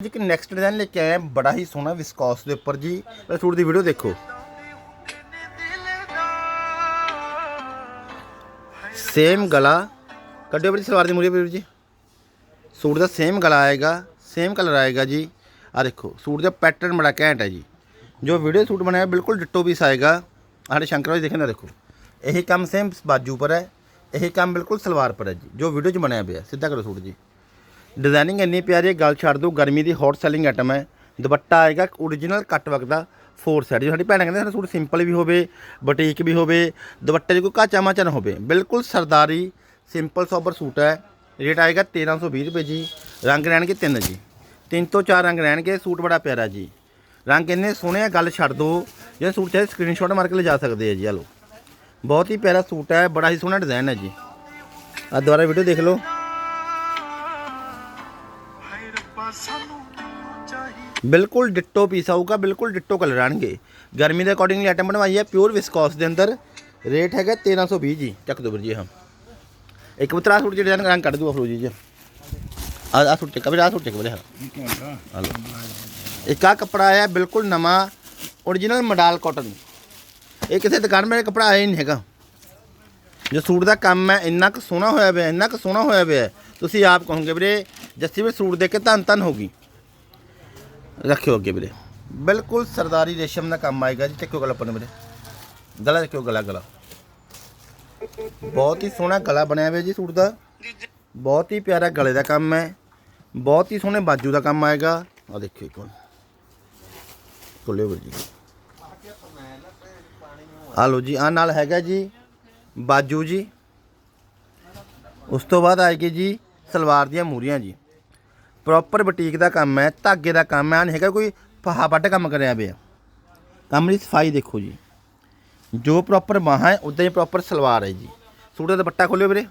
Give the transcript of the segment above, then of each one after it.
ਜੀ ਇੱਕ next design ਲੈ ਕੇ ਆਏ ਹਾਂ ਬੜਾ ਹੀ ਸੋਹਣਾ ਵਿਸਕੌਸ ਦੇ ਉੱਪਰ ਜੀ। ਸੂਟ ਦੀ ਵੀਡੀਓ ਦੇਖੋ। ਸੇਮ ਗਲਾ। ਕੱਢਿਓ ਬੜੀ ਸਲਵਾਰ ਦੀ ਮੂਰੀ ਵੀਰ ਜੀ। ਸੂਟ ਦਾ ਸੇਮ ਗਲਾ ਆਏਗਾ ਸੇਮ ਕਲਰ ਆਏਗਾ ਜੀ। ਆ ਦੇਖੋ, ਸੂਟ ਦਾ ਪੈਟਰਨ ਬੜਾ ਘੈਂਟ ਹੈ ਜੀ। ਜੋ ਵੀਡੀਓ ਸੂਟ ਬਣਾਇਆ ਬਿਲਕੁਲ ਡਿੱਟੋ ਪੀਸ ਆਏਗਾ। ਸਾਡੇ ਸ਼ੰਕਰ ਭਾਈ ਦੇਖਣਾ ਦੇਖੋ। ਇਹੀ ਕੰਮ ਸੇਮ ਬਾਜੂ ਪਰ ਹੈ। ਇਹੀ ਕੰਮ ਬਿਲਕੁਲ ਸਲਵਾਰ ਪਰ ਹੈ ਜੀ। ਜੋ ਵੀਡੀਓ 'ਚ ਬਣਿਆ ਪਿਆ, ਸਿੱਧਾ ਕਰੋ ਸੂਟ ਜੀ। ਡਿਜ਼ਾਈਨਿੰਗ ਇੰਨੀ ਪਿਆਰੀ ਹੈ, ਗੱਲ ਛੱਡ ਦਿਓ, ਗਰਮੀ ਦੀ ਹੌਟ ਸੈਲਿੰਗ ਆਈਟਮ ਹੈ। ਦੁਪੱਟਾ ਆਏਗਾ ਓਰੀਜਨਲ ਕੱਟ ਵਕ ਦਾ ਫੋਰ ਸਾਈਡ ਜੋ ਸਾਡੀ ਭੈਣਾਂ ਕਹਿੰਦੇ, ਸਾਡਾ ਸੂਟ ਸਿੰਪਲ ਵੀ ਹੋਵੇ ਬਟੀਕ ਵੀ ਹੋਵੇ, ਦੁਪੱਟੇ 'ਚ ਕੋਈ ਕਾਚਾ ਮਾਚਾ ਨਾ ਹੋਵੇ। ਬਿਲਕੁਲ ਸਰਦਾਰੀ ਸਿੰਪਲ ਸੋਬਰ ਸੂਟ ਹੈ। ਰੇਟ ਆਏਗਾ 1320 ਰੁਪਏ ਜੀ। ਰੰਗ ਰਹਿਣਗੇ ਤਿੰਨ ਜੀ। ਤਿੰਨ ਤੋਂ ਚਾਰ ਰੰਗ ਰਹਿਣਗੇ, ਸੂਟ ਬੜਾ ਪਿਆਰਾ ਜੀ। ਰੰਗ ਇੰਨੇ ਸੋਹਣੇ ਆ, ਗੱਲ ਛੱਡ ਦਿਓ। ਜੇ ਸੂਟ ਚਾਹੇ ਸਕਰੀਨਸ਼ਾਟ ਮਾਰ ਕੇ ਲਿਜਾ ਸਕਦੇ ਆ ਜੀ, ਆ ਲਓ। ਬਹੁਤ ਹੀ ਪਿਆਰਾ ਸੂਟ ਹੈ, ਬੜਾ ਹੀ ਸੋਹਣਾ ਡਿਜ਼ਾਈਨ ਹੈ ਜੀ। ਆ ਦੁਬਾਰਾ ਵੀਡੀਓ ਦੇਖ ਲਓ। ਬਿਲਕੁਲ ਡਿੱਟੋ ਪੀਸ ਆਊਗਾ, ਬਿਲਕੁਲ ਡਿੱਟੋ ਕਲਰ ਆਣਗੇ। ਗਰਮੀ ਦੇ ਅਕੋਰਡਿੰਗਲੀ ਆਈਟਮ ਬਣਵਾਈ ਹੈ ਪਿਓਰ ਵਿਸਕੋਸ ਦੇ ਅੰਦਰ। ਰੇਟ ਹੈਗਾ 1320 ਜੀ, ਚੱਕ ਦੋ ਵੀਰ ਜੀ, ਹਾਂ। ਇੱਕ ਬਤਰਾ ਸੂਟ ਜਿਹੜੇ ਰੰਗ ਕੱਢ ਦੂ ਅਫਰੋਜੀ ਜੀ ਆ ਆ ਸੂਟ ਚੱਕ ਵੀਰੇ ਆ ਸੂਟ ਚੱਕ ਵੀਰੇ, ਹਾਂ। ਆ ਇੱਕ ਆ ਕੱਪੜਾ ਆਇਆ, ਬਿਲਕੁਲ ਨਵਾਂ origignal ਮਡਾਲ ਕਾਟਨ ਇਹ ਕਿਸੇ ਦੁਕਾਨ ਮੇਰੇ ਕੱਪੜਾ ਆਇਆ ਹੀ ਨਹੀਂ ਹੈਗਾ। ਜੋ ਸੂਟ ਦਾ ਕੰਮ ਹੈ, ਇੰਨਾ ਕੁ ਸੋਹਣਾ ਹੋਇਆ ਪਿਆ, ਇੰਨਾ ਕੁ ਸੋਹਣਾ ਹੋਇਆ ਪਿਆ। ਤੁਸੀਂ ਆਪ ਕਹੋਗੇ ਵੀਰੇ ਜੱਸੀ ਵੀ ਸੂਟ ਦੇ ਕੇ ਧੰਨ ਧੰਨ ਹੋ ਗਈ। ਰੱਖਿਓ ਅੱਗੇ ਵੀਰੇ। ਬਿਲਕੁਲ ਸਰਦਾਰੀ ਰੇਸ਼ਮ ਦਾ ਕੰਮ ਆਏਗਾ ਜੀ, ਚੱਕਿਓ ਗਲਾ ਪਨ ਵੀਰੇ। ਗਲਾ ਰੱਖਿਓ ਗਲਾ ਗਲਾ। ਬਹੁਤ ਹੀ ਸੋਹਣਾ ਗਲਾ ਬਣਿਆ ਹੋਇਆ ਜੀ ਸੂਟ ਦਾ। ਬਹੁਤ ਹੀ ਪਿਆਰਾ ਗਲੇ ਦਾ ਕੰਮ ਹੈ। ਬਹੁਤ ਹੀ ਸੋਹਣੇ ਬਾਜੂ ਦਾ ਕੰਮ ਆਏਗਾ। ਆ ਦੇਖਿਓ ਇੱਕ ਵਾਰ। ਖੋਲਿਓ ਵੀਰ ਜੀ। ਆ ਲਓ ਜੀ ਆ ਨਾਲ ਹੈਗਾ ਜੀ ਬਾਜੂ ਜੀ। ਉਸ ਤੋਂ ਬਾਅਦ ਆਏਗੀ ਜੀ ਸਲਵਾਰ ਦੀਆਂ ਮੂਰੀਆਂ ਜੀ। ਪ੍ਰੋਪਰ ਬੁਟੀਕ ਦਾ ਕੰਮ ਹੈ, ਧਾਗੇ ਦਾ ਕੰਮ ਹੈ ਨਹੀਂ ਹੈਗਾ ਕੋਈ ਫਹਾ ਵੱਢ ਕੰਮ ਕਰਿਆ ਪਿਆ। ਕੰਮ ਦੀ ਸਫ਼ਾਈ ਦੇਖੋ ਜੀ। ਜੋ ਪ੍ਰੋਪਰ ਬਾਹਾਂ ਹੈ, ਉਦਾਂ ਹੀ ਪ੍ਰੋਪਰ ਸਲਵਾਰ ਹੈ ਜੀ। ਸੂਟ ਦਾ ਦੁਪੱਟਾ ਖੋਲਿਓ ਵੀਰੇ।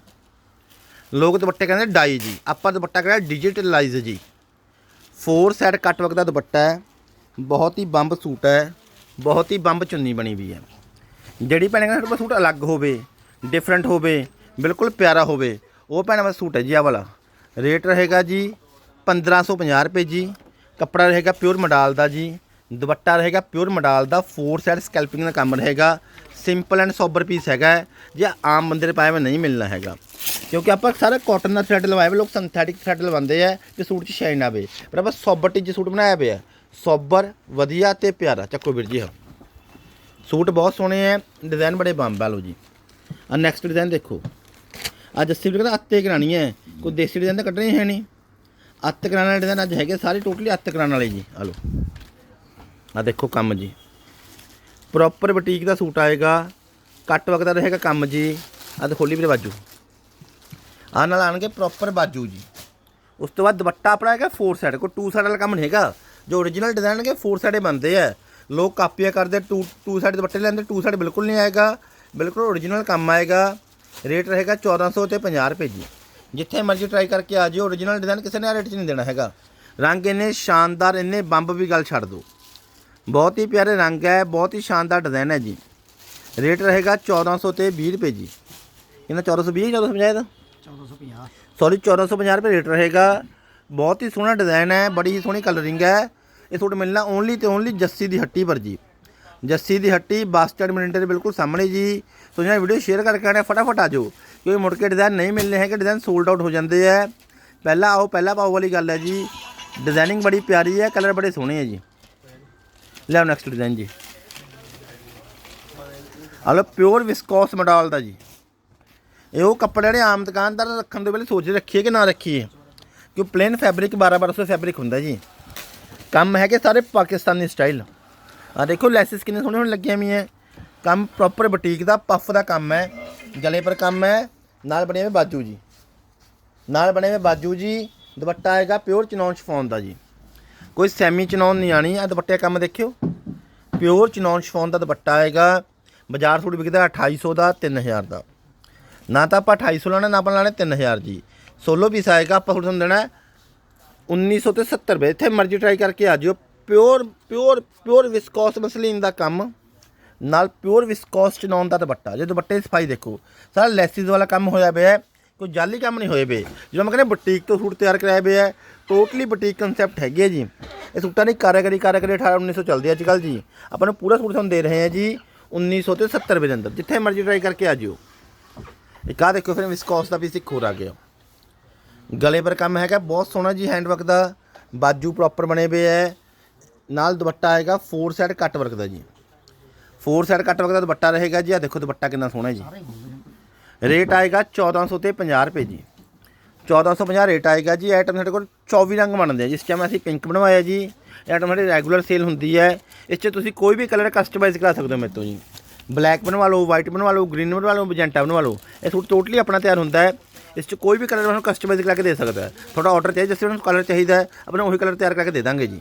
ਲੋਕ ਦੁਪੱਟੇ ਕਹਿੰਦੇ ਡਾਈ ਜੀ। ਆਪਾਂ ਦੁਪੱਟਾ ਕਹਿੰਦੇ ਡਿਜੀਟਲਾਈਜ਼ ਜੀ। ਫੋਰ ਸਾਈਡ ਕੱਟ ਵਰਕ ਦਾ ਦੁਪੱਟਾ ਹੈ। ਬਹੁਤ ਹੀ ਬੰਬ ਸੂਟ ਹੈ। ਬਹੁਤ ਹੀ ਬੰਬ ਚੁੰਨੀ ਬਣੀ ਵੀ ਹੈ। ਜਿਹੜੀ ਭੈਣੇ ਕਹਿੰਦੇ ਸੂਟ ਅਲੱਗ ਹੋਵੇ ਡਿਫਰੈਂਟ ਹੋਵੇ, ਬਿਲਕੁਲ ਪਿਆਰਾ ਹੋਵੇ, ਉਹ ਭੈਣਾਂ ਦਾ ਸੂਟ ਹੈ ਜੀ ਆ ਵਾਲਾ। ਰੇਟ ਰਹੇਗਾ ਜੀ 1550 ਰੁਪਏ ਜੀ। ਕੱਪੜਾ ਰਹੇਗਾ ਪਿਓਰ ਮਡਾਲ ਦਾ ਜੀ। ਦੁਪੱਟਾ ਰਹੇਗਾ ਪਿਓਰ ਮਡਾਲ ਦਾ। ਫੋਰ ਸਾਈਡ ਸਕੈਲਪਿੰਗ ਦਾ ਕੰਮ ਰਹੇਗਾ। ਸਿੰਪਲ ਐਂਡ ਸੋਬਰ ਪੀਸ ਹੈਗਾ। ਜੇ ਆਮ ਬੰਦੇ ਦੇ ਪਾਏ ਹੋਏ ਨਹੀਂ ਮਿਲਣਾ ਹੈਗਾ। ਕਿਉਂਕਿ ਆਪਾਂ ਸਾਰਾ ਕਾਟਨ ਦਾ ਥ੍ਰੈਡ ਲਵਾਏ ਲੋਕ ਸਿੰਥੈਟਿਕ ਥ੍ਰੈਡ ਲਵਾਉਂਦੇ ਆ ਕਿ ਸੂਟ 'ਚ ਸ਼ਾਈਨ ਆਵੇ। ਪਰ ਆਪਾਂ ਸੋਬਰ ਟਿੱਚ ਸੂਟ ਬਣਾਇਆ ਪਿਆ। ਸੋਬਰ ਵਧੀਆ ਤੇ ਪਿਆਰਾ। ਚੱਕੋ ਵੀਰ ਜੀ, ਹਾਂ। ਸੂਟ ਬਹੁਤ ਸੋਹਣੇ ਹੈ ਡਿਜ਼ਾਈਨ ਬੜੇ ਬੰਬ ਆ ਜੀ। ਆ ਨੈਕਸਟ ਡਿਜ਼ਾਈਨ ਦੇਖੋ। ਅੱਜ ਜੱਸੀ ਵੀਰ ਕਹਿੰਦਾ ਅੱਤੇ ਕਰਾਣੀ ਹੈ। ਕੋਈ ਦੇਸੀ ਡਿਜ਼ਾਈਨ ਤਾਂ ਕੱਢਣੇ ਹੈ ਨਹੀਂ। ਅੱਤ ਕਰਾਉਣ ਵਾਲੇ ਡਿਜ਼ਾਈਨ ਅੱਜ ਹੈਗੇ ਸਾਰੇ ਟੋਟਲੀ ਅੱਤ ਕਰਾਉਣ ਵਾਲੇ ਜੀ। ਆ ਲਓ। ਆ ਦੇਖੋ ਕੰਮ ਜੀ। ਪ੍ਰੋਪਰ ਬੁਟੀਕ ਦਾ ਸੂਟ ਆਏਗਾ। ਕੱਟ ਵਕਤ ਦਾ ਰਹੇਗਾ ਕੰਮ ਜੀ। ਆ ਤੇ ਖੋਲੀ ਵੀਰੇ ਬਾਜੂ। ਆ ਨਾਲ ਆਣਗੇ ਪ੍ਰੋਪਰ ਬਾਜੂ ਜੀ। ਉਸ ਤੋਂ ਬਾਅਦ ਦੁਪੱਟਾ ਆਪਣਾ ਹੈਗਾ ਫੋਰ ਸਾਈਡ ਕੋਈ ਟੂ ਸਾਈਡ ਵਾਲਾ ਕੰਮ ਨਹੀਂ ਹੈਗਾ। ਜੋ origignal ਡਿਜ਼ਾਈਨ ਹੈਗੇ ਫੋਰ ਸਾਈਡੇ ਬਣਦੇ ਆ। ਲੋਕ ਕਾਪੀਆਂ ਕਰਦੇ ਟੂ ਟੂ ਸਾਈਡ ਦੁਪੱਟੇ ਲੈਂਦੇ ਟੂ ਸਾਈਡ ਬਿਲਕੁਲ ਨਹੀਂ ਆਏਗਾ। ਬਿਲਕੁਲ origignal ਕੰਮ ਆਏਗਾ। ਰੇਟ ਰਹੇਗਾ 1400 ਤੇ 50 ਰੁਪਏ ਜੀ। ਜਿੱਥੇ ਮਰਜ਼ੀ ਟਰਾਈ ਕਰਕੇ ਆ ਜਿਓ origignal ਡਿਜ਼ਾਈਨ ਕਿਸੇ ਨੇ ਰੇਟ 'ਚ ਨਹੀਂ ਦੇਣਾ ਹੈਗਾ। ਰੰਗ ਇੰਨੇ ਸ਼ਾਨਦਾਰ ਇੰਨੇ ਬੰਬ ਵੀ ਗੱਲ ਛੱਡ ਦਿਓ ਬਹੁਤ ਹੀ ਪਿਆਰੇ ਰੰਗ ਹੈ ਬਹੁਤ ਹੀ ਸ਼ਾਨਦਾਰ ਡਿਜ਼ਾਈਨ ਹੈ ਜੀ। ਰੇਟ ਰਹੇਗਾ 1400 ਤੇ 20 ਰੁਪਏ ਜੀ। ਇਹਨਾਂ 1420 1450 ਦਾ 1450 ਸੌਰੀ 1450 ਰੁਪਏ ਰੇਟ ਰਹੇਗਾ। ਬਹੁਤ ਹੀ ਸੋਹਣਾ ਡਿਜ਼ਾਈਨ ਹੈ ਬੜੀ ਹੀ ਸੋਹਣੀ ਕਲਰਿੰਗ ਹੈ। ਇਹ ਸੂਟ ਮਿਲਣਾ ਓਨਲੀ ਤੇ ਓਨਲੀ ਜੱਸੀ ਦੀ ਹੱਟੀ ਪਰ ਜੀ। ਜੱਸੀ ਦੀ ਹੱਟੀ, ਬੱਸ ਸਟੈਂਡ ਮਿੰਟੇ ਦੇ ਬਿਲਕੁਲ ਸਾਹਮਣੇ ਜੀ। ਸੋ ਜਿਹੜਾ ਵੀਡੀਓ ਸ਼ੇਅਰ ਕਰਕੇ ਆਣੇ ਫਟਾਫਟ ਆ ਜਾਓ। ਕਿਉਂਕਿ ਮੁੜ ਕੇ ਡਿਜ਼ਾਈਨ ਨਹੀਂ ਮਿਲਨੇ ਹੈਗੇ ਡਿਜ਼ਾਈਨ ਸੋਲਡ ਆਊਟ ਹੋ ਜਾਂਦੇ ਆ। ਪਹਿਲਾਂ ਆਓ, ਪਹਿਲਾਂ ਪਾਓ ਵਾਲੀ ਗੱਲ ਹੈ ਜੀ। ਡਿਜ਼ਾਈਨਿੰਗ ਬੜੀ ਪਿਆਰੀ ਹੈ ਕਲਰ ਬੜੇ ਸੋਹਣੇ ਹੈ ਜੀ। ਲਿਆਓ ਨੈਕਸਟ ਡਿਜ਼ਾਈਨ ਜੀ। ਹਲੋ ਪਿਓਰ ਵਿਸਕੋਸ ਮਡਾਲ ਦਾ ਜੀ। ਇਹ ਉਹ ਕੱਪੜੇ ਜਿਹੜੇ ਆਮ ਦੁਕਾਨਦਾਰ ਰੱਖਣ ਦੇ ਵੇਲੇ ਸੋਚ ਰੱਖੀਏ ਕਿ ਨਾ ਰੱਖੀਏ? ਕਿਉਂ ਪਲੇਨ ਫੈਬਰਿਕ 12 1200 ਫੈਬਰਿਕ ਹੁੰਦਾ ਜੀ। ਕੰਮ ਹੈਗੇ ਸਾਰੇ ਪਾਕਿਸਤਾਨੀ ਸਟਾਈਲ ਆ ਦੇਖੋ, ਲੈਸਸ ਕਿੰਨੇ ਸੋਹਣੇ ਹੋਣ ਲੱਗੀਆਂ ਵੀ ਕੰਮ ਪ੍ਰੋਪਰ ਬੁਟੀਕ ਦਾ ਪਫ ਦਾ ਕੰਮ ਹੈ, ਗਲੇ ਪਰ ਕੰਮ ਹੈ। ਨਾਲ ਬਣੇ ਹੋਏ ਬਾਜੂ ਜੀ। ਨਾਲ ਬਣੇ ਹੋਏ ਬਾਜੂ ਜੀ, ਦੁਪੱਟਾ ਆਏਗਾ ਪਿਓਰ ਚਨੌਨ ਸ਼ਫੋਨ ਦਾ ਜੀ। ਕੋਈ ਸੈਮੀ ਚਨੌਨ ਨਹੀਂ ਆਣੀ ਆ ਦੁਪੱਟੇ ਕੰਮ ਦੇਖਿਓ। ਪਿਓਰ ਚਨੌਨ ਸ਼ਫੋਨ ਦਾ ਦੁਪੱਟਾ ਆਏਗਾ ਬਾਜ਼ਾਰ ਸੂਟ ਵਿਕਦਾ 2800 ਦਾ 3000 ਦਾ। ਨਾ ਤਾਂ ਆਪਾਂ 2800 ਲੈਣਾ ਨਾ ਆਪਾਂ ਲੈਣਾ 3000 ਜੀ। ਸੋਲੋ ਪੀਸ ਆਏਗਾ, ਆਪਾਂ ਤੁਹਾਨੂੰ ਦੇਣਾ ਹੈ 1900 ਤੇ 70 ਰੁਪਏ। ਇੱਥੇ ਮਰਜ਼ੀ ਟਰਾਈ ਕਰਕੇ ਆ ਜਿਓ pure pure pure viscose muslin ਦਾ ਕੰਮ, ਨਾਲ ਪਿਓਰ ਵਿਸਕੋਸ ਚਨੌਨ ਦਾ ਦੁਪੱਟਾ। ਜੇ ਦੁਪੱਟੇ ਦੀ ਸਫ਼ਾਈ ਦੇਖੋ, ਸਾਰਾ ਲੈਸਿਸ ਵਾਲਾ ਕੰਮ ਹੋਇਆ ਪਿਆ ਹੈ, ਕੋਈ ਜਾਲੀ ਕੰਮ ਨਹੀਂ ਹੋਏ ਵੇ ਜਦੋਂ ਮੈਂ ਕਹਿੰਦਾ ਬੁਟੀਕ ਤੋਂ ਸੂਟ ਤਿਆਰ ਕਰਾਏ ਪਿਆ ਹੈ ਟੋਟਲੀ ਬੁਟੀਕ ਕਨਸੈਪਟ ਹੈਗੀ ਹੈ ਜੀ। ਇਹ ਸੂਟਾਂ ਦੀ ਕਾਰਾਗਰੀ ਕਾਰਾਗਰੀ 18 1900 ਚੱਲਦੀ ਹੈ ਅੱਜ ਕੱਲ੍ਹ ਜੀ। ਆਪਾਂ ਨੂੰ ਪੂਰਾ ਸੂਟ ਤੁਹਾਨੂੰ ਦੇ ਰਹੇ ਹਾਂ ਜੀ 1900 ਤੇ 70 ਰੁਪਏ ਦੇ ਅੰਦਰ। ਜਿੱਥੇ ਮਰਜ਼ੀ ਟਰਾਈ ਕਰਕੇ ਆ ਜਿਓ। ਇੱਕ ਆਹ ਦੇਖੋ ਫਿਰ ਵਿਸਕੋਸ ਦਾ ਪੀਸ ਇੱਕ ਹੋਰ ਆ ਗਿਆ। ਗਲੇ ਪਰ ਕੰਮ ਹੈਗਾ, ਬਹੁਤ ਸੋਹਣਾ ਜੀ ਹੈਂਡਵਰਕ ਦਾ। ਬਾਜੂ ਪ੍ਰੋਪਰ ਬਣੇ ਹੋਏ ਹੈ। ਨਾਲ ਦੁਪੱਟਾ ਆਏਗਾ ਫੋਰ ਸਾਈਡ ਕੱਟ ਵਰਕ ਦਾ ਜੀ। ਫੋਰ ਸਾਈਡ ਕੱਟ ਵਰਕ ਦਾ ਦੁਪੱਟਾ ਰਹੇਗਾ ਜੀ ਆ ਦੇਖੋ ਦੁਪੱਟਾ ਕਿੰਨਾ ਸੋਹਣਾ ਜੀ। ਰੇਟ ਆਏਗਾ 1400 ਤੇ 50 ਰੁਪਏ ਜੀ। 1450 ਰੇਟ ਆਏਗਾ ਜੀ ਆਈਟਮ ਸਾਡੇ ਕੋਲ 24 ਰੰਗ ਬਣਦੇ ਆ ਜਿਸ ਟਾਈਮ ਅਸੀਂ ਪਿੰਕ ਬਣਵਾਇਆ ਜੀ। ਇਹ ਆਈਟਮ ਸਾਡੀ ਰੈਗੂਲਰ ਸੇਲ ਹੁੰਦੀ ਹੈ। ਇਸ 'ਚ ਤੁਸੀਂ ਕੋਈ ਵੀ ਕਲਰ ਕਸਟਮਾਈਜ਼ ਕਰਾ ਸਕਦੇ ਹੋ ਮੇਰੇ ਤੋਂ ਜੀ। ਬਲੈਕ ਬਣਵਾ ਲਓ ਵਾਈਟ ਬਣਵਾ ਲਓ ਗ੍ਰੀਨ ਬਣਵਾ ਲਓ ਮੈਜੈਂਟਾ ਬਣਵਾ ਲਓ। ਇਹ ਸੂਟ ਟੋਟਲੀ ਆਪਣਾ ਤਿਆਰ ਹੁੰਦਾ ਹੈ। ਇਸ 'ਚ ਕੋਈ ਵੀ ਕਲਰ ਤੁਹਾਨੂੰ ਕਸਟਮਾਈਜ਼ ਕਰਾ ਕੇ ਦੇ ਸਕਦਾ। ਹੈ ਤੁਹਾਡਾ ਆਰਡਰ ਚਾਹੀਦਾ ਜਿਸ ਤੁਹਾਨੂੰ ਕਲਰ ਚਾਹੀਦਾ ਹੈ ਆਪਣਾ ਉਹੀ ਕਲਰ ਤਿਆਰ ਕਰਕੇ ਦੇ ਦਾਂਗੇ ਜੀ।